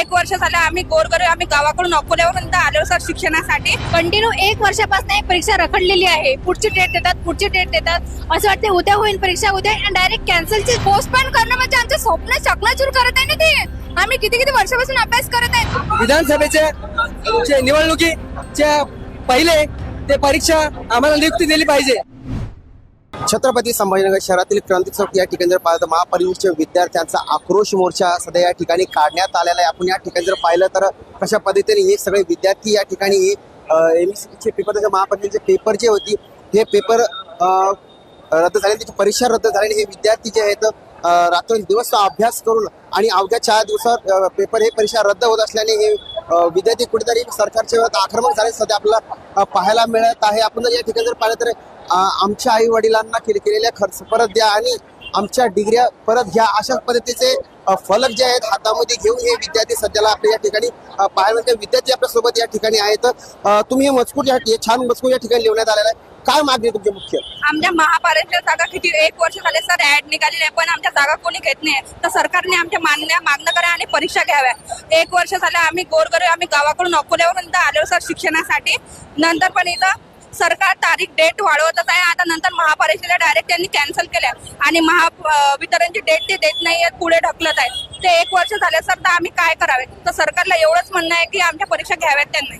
एक वर्ष झालं आम्ही गोरगरीब आम्ही गावाकडून अकोल्यावरून आलो सर शिक्षणासाठी. कंटिन्यू एक वर्षापासून एक परीक्षा रखडलेली आहे. पुढची डेट देतात पुढची डेट देतात. असं वाटते उद्या होईल परीक्षा उद्या आणि डायरेक्ट कॅन्सलची पोस्टपोन करणं म्हणजे आमचं स्वप्न चकनाचूर करत आहे ना ते. आम्ही किती किती वर्षापासून अभ्यास करत आहे? विधानसभेचे जे निवडणुकीच्या पहिले ते परीक्षा आम्हाला नियुक्ती दिली पाहिजे. छत्रपती संभाजीनगर शहरातील क्रांती चौक या ठिकाणी जर पाहिलं तर महापरिनिष्ठ विद्यार्थ्यांचा आक्रोश मोर्चा सध्या या ठिकाणी काढण्यात आलेला आहे. आपण या ठिकाणी जर पाहिलं तर कशा पद्धतीने हे सगळे विद्यार्थी या ठिकाणी एम चे पेपर त्याच्या महापरिनिष्ठचे पेपर जे होती हे पेपर रद्द झाले. त्याची परीक्षा रद्द झालेली हे विद्यार्थी जे आहेत रात्र दिवस अभ्यास करून आणि अवघ्या चार दिवसात पेपर हे परीक्षा रद्द होत असल्याने हे विद्यार्थी कुठेतरी सरकारच्या आक्रमण आक्रमक झाले. सध्या आपल्याला पाहायला मिळत आहे. आपण जर या ठिकाणी जर पाहिलं तर आमच्या आई वडिलांना केले केलेल्या खर्च परत द्या आणि आमच्या डिग्र्या परत घ्या. अशा पद्धतीचे फलक जे आहेत हातामध्ये घेऊन हे विद्यार्थी सध्याला आपल्या या ठिकाणी पाहायला मिळते विद्यार्थी आपल्यासोबत या ठिकाणी आहेत. तुम्ही हे मजकूर या छान मजकूर या ठिकाणी लिहिण्यात आलेला आहे. काय मागणी तुमची मुख्य? आमच्या महापालिकेच्या जागा किती? एक वर्ष झाले सर ऍड निघालेली आहे पण आमच्या जागा कोणी घेत नाही. तर सरकारने आमच्या मागण्या मागण्या करा आणि परीक्षा घ्याव्या. एक वर्ष झालं आम्ही गोरगरीब आम्ही गावाकडून अकोल्यावरून इथं आलो सर शिक्षणासाठी. नंतर पण इथं सरकार तारीख डेट वाढवतच आहे. आता नंतर महापालिकेला डायरेक्ट त्यांनी कॅन्सल केल्या. आणि महा वितरणची डेट ते देत नाही पुढे ढकलत आहे ते एक वर्ष झाले सर तर आम्ही काय करावे? तर सरकारला एवढंच म्हणणं आहे की आमच्या परीक्षा घ्याव्यात त्यांनी.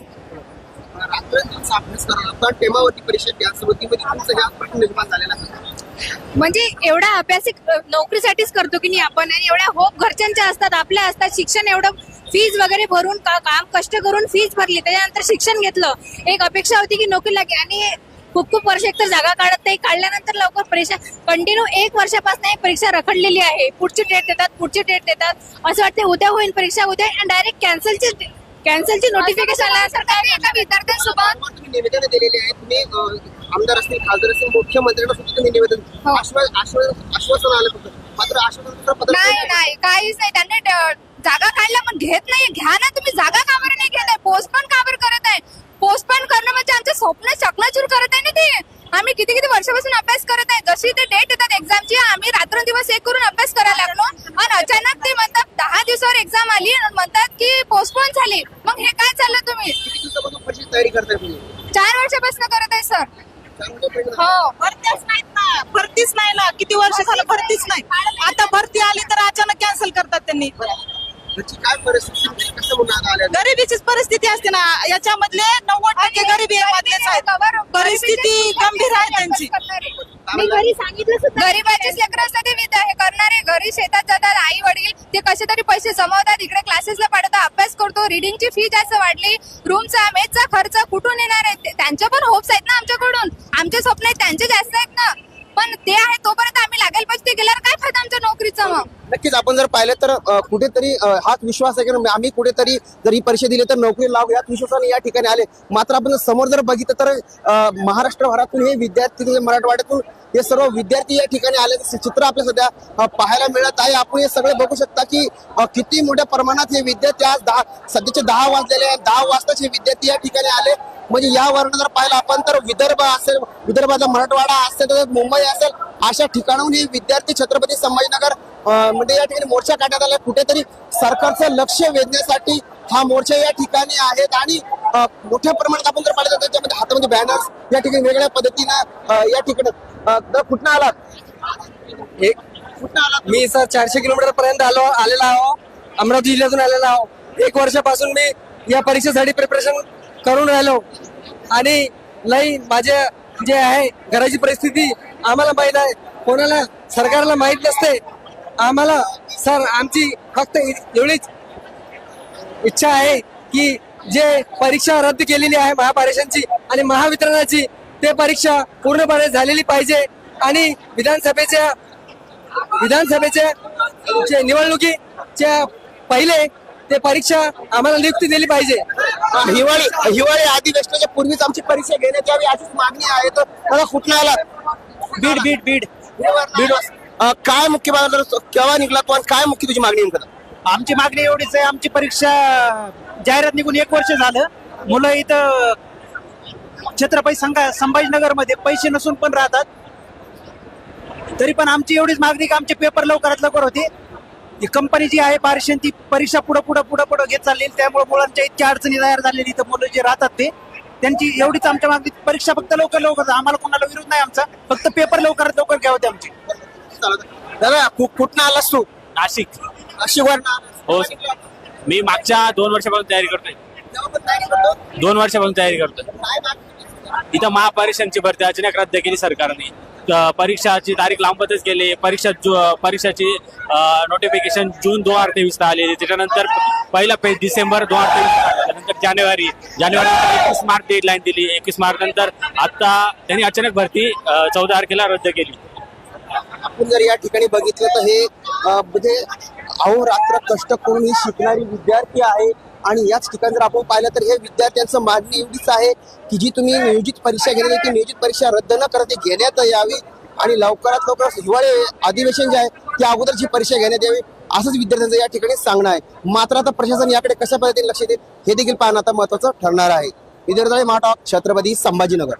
म्हणजे एवढा अभ्यासिक नोकरीसाठीच करतो की नाही आपण? आणि एवढ्या होप घरच्यांच्या असतात आपल्या असतात शिक्षण एवढं फीज वगैरे भरून का काम कष्ट करून फीज भरली त्याच्यानंतर शिक्षण घेतलं. एक अपेक्षा होती की नोकरी लागेल आणि खूप खूप वर्ष एकतर जागा काढत नाही काढल्यानंतर लवकर परीक्षा कंटिन्यू एक वर्षापासून एक परीक्षा रखडलेली आहे. पुढची डेट देतात पुढची डेट देतात. असं वाटते उद्या होईल परीक्षा उद्या आणि डायरेक्ट कॅन्सलची कॅन्सलची नोटिफिकेशन आल्यानंतर काय एका विद्यार्थ्यांसोबत तुम्ही निवेदन दिलेले आहे. तुम्ही अं, आमदार असतील खासदार असतील मुख्यमंत्र्यांना सुद्धा तुम्ही निवेदन हो. आश्वा- आश्वा- आश्वासन आलं फक्त मात्र आश्वासन नाही नाही. काहीच नाही. त्यांनी ड- जागा काढल्या पण घेत नाही घ्या ना तुम्ही. जागा का बरं नाही घेत आहे. पोस्टपोन का बरं करत आहे. पोस्टपोन करणं म्हणजे आमचं स्वप्न चकनाचूर करत आहे ना ते. आम्ही किती किती वर्षापासून अभ्यास करत आहे. जशी ते डेट येतात एक्झामची आम्ही रात्रंदिवस एक करून अभ्यास करायला लागलो. आणि अचानक ते म्हणतात दहा दिवसावर एक्झाम आली. आणि म्हणतात की पोस्टपोन झाली. मग हे काय चाललं तुम्ही? किती दिवसापासून परीक्षेची तयारी करताय तुम्ही? चार वर्षापासून करत आहे सर हो. भरतीच नाहीत ना. भरतीच नाही ना. किती वर्ष झालं? भरतीच नाही. आता भरती आली तर अचानक कॅन्सल करतात त्यांनी. काय परिस्थिती होती? कसं म्हणून आल्या गरिबीचीच परिस्थिती असते ना. याच्यामधले नव्वद टक्के गरिबी मधलेच आहेत. परिस्थिती गंभीर आहे त्यांची. मी घरी सांगितलं सुद्धा गरीबाचीच लेकरं असतात ते विद्या हे करणारे घरी शेतात जातात आई वडील ते कसे तरी पैसे जमवतात. इकडे क्लासेसला पाठवतात अभ्यास करतो. रिडिंगची फी जास्त वाढली. रूमचा मेसचा खर्च कुठून येणार आहे? ते- त्यांच्या पण होप्स आहेत ना आमच्याकडून. आमचे स्वप्न आहेत त्यांचे जास्त आहेत ना. पण ते आहे तोपर्यंत आम्ही लागेल पैसे ते गेल्यावर काय फायदा आमच्या नोकरीचा मग नक्कीच आपण जर पाहिलं तर कुठेतरी हाच विश्वास आहे की आम्ही कुठेतरी जर ही परीक्षा दिली तर नोकरी लावू याच विश्वासाने या ठिकाणी आले. मात्र आपण जर समोर जर बघितलं तर महाराष्ट्रभरातून हे विद्यार्थी मराठवाड्यातून हे सर्व विद्यार्थी या ठिकाणी आले. चित्र आपल्या सध्या पाहायला मिळत आहे. आपण हे सगळे बघू शकता की किती मोठ्या प्रमाणात हे विद्यार्थी आज दहा सध्याचे दहा वाजलेले आहेत. दहा वाजताचे विद्यार्थी या ठिकाणी आले. म्हणजे या वर्ण जर पाहिलं आपण तर विदर्भ असेल विदर्भाचा मराठवाडा असेल तर मुंबई असेल अशा ठिकाणाहून हे विद्यार्थी छत्रपती संभाजीनगर म्हणजे या ठिकाणी मोर्चा काढण्यात आला कुठेतरी सरकारचं लक्ष वेधण्यासाठी हा मोर्चा या ठिकाणी आहेत आणि मोठ्या प्रमाणात आपण जर पाहिलं त्याच्यामध्ये हातामध्ये बॅनर्स या ठिकाणी वेगळ्या पद्धतीनं या ठिकाणी तर कुठनं आलात? एक कुठनं आला मी सर चारशे किलोमीटर पर्यंत आलो आलेला आहो. अमरावती जिल्ह्यातून आलेला आहो. एक वर्षापासून मी या परीक्षेसाठी प्रिपरेशन करून राहिलो. आणि लई माझे जे आहे घराची परिस्थिती आम्हाला माहीत आहे. कोणाला सरकारला माहीत नसते. आम्हाला सर आमची फक्त एवढीच इच्छा आहे की जे परीक्षा रद्द केलेली आहे महापारेषणची आणि महावितरणाची ते परीक्षा पूर्णपणे झालेली पाहिजे. आणि विधानसभेच्या विधानसभेच्या जे निवडणुकीच्या पहिले ते परीक्षा आम्हाला नियुक्ती दिली पाहिजे. हिवाळी हिवाळी अधिवेशनाच्या पूर्वीच आमची परीक्षा घेण्यात यावी अशीच मागणी आहे. तर मला कुठनं आलात बीड बीड बीड. बीड काय मुख्य बाजार केव्हा निघला तो आणि काय मुख्य तुझी मागणी नेमकं? आमची मागणी एवढीच आहे आमची परीक्षा जाहिरात निघून एक वर्ष झालं. मुलं इथं छत्रपती संघा संभाजीनगरमध्ये पैसे नसून पण राहतात. तरी पण आमची एवढीच मागणी की आमचे पेपर लवकरात लवकर होते ही कंपनी जी आहे पारिशन ती परीक्षा पुढं पुढं पुढं पुढं घेत चालली त्यामुळे मुलांच्या इतक्या अडचणी तयार झालेली इथं मुलं जे राहतात ते. त्यांची एवढीच आमच्या मागणी परीक्षा फक्त लवकर लवकर आम्हाला कोणाला विरोध नाही आमचा. फक्त पेपर लवकरात लवकर घ्यावं ते आमचे. दादा कु- कुठनं आलास तू? नाशिक. आलास. हो. सर. मी मागच्या दोन वर्षापासून तयारी करतोय. दोन वर्षापासून तयारी करतोय? इथं महापरीक्षांची भरती अचानक रद्द केली सरकारने. त- परीक्षाची तारीख लांबतच गेली. परीक्षा जु- परीक्षाची नोटिफिकेशन जून दोन हजार तेवीस आलेली. त्याच्यानंतर पहिला पेज डिसेंबर दोन हजार तेवीस नंतर जानेवारी. जानेवारी एकवीस मार्च डेडलाईन दिली. एकवीस मार्च नंतर आता त्यांनी अचानक भरती चौदा तारखेला रद्द केली. आपण जर या ठिकाणी बघितलं तर हे म्हणजे अहोरात्र कष्ट करून ही शिकणारी विद्यार्थी आहे. आणि याच ठिकाणी जर आपण पाहिलं तर हे विद्यार्थ्यांचं मागणी एवढीच आहे की जी तुम्ही नियोजित परीक्षा घेण्यात ती नियोजित परीक्षा रद्द न करता ती घेण्यात यावी आणि लवकरात लवकर हिवाळे अधिवेशन जे आहे त्या अगोदरची परीक्षा घेण्यात यावी असंच विद्यार्थ्यांचं या ठिकाणी सांगणं आहे. मात्र आता प्रशासन याकडे कशा पद्धतीने लक्ष देईल हे देखील पाहणं आता महत्वाचं ठरणार आहे. विद्यार्थी महाटॉक छत्रपती संभाजीनगर.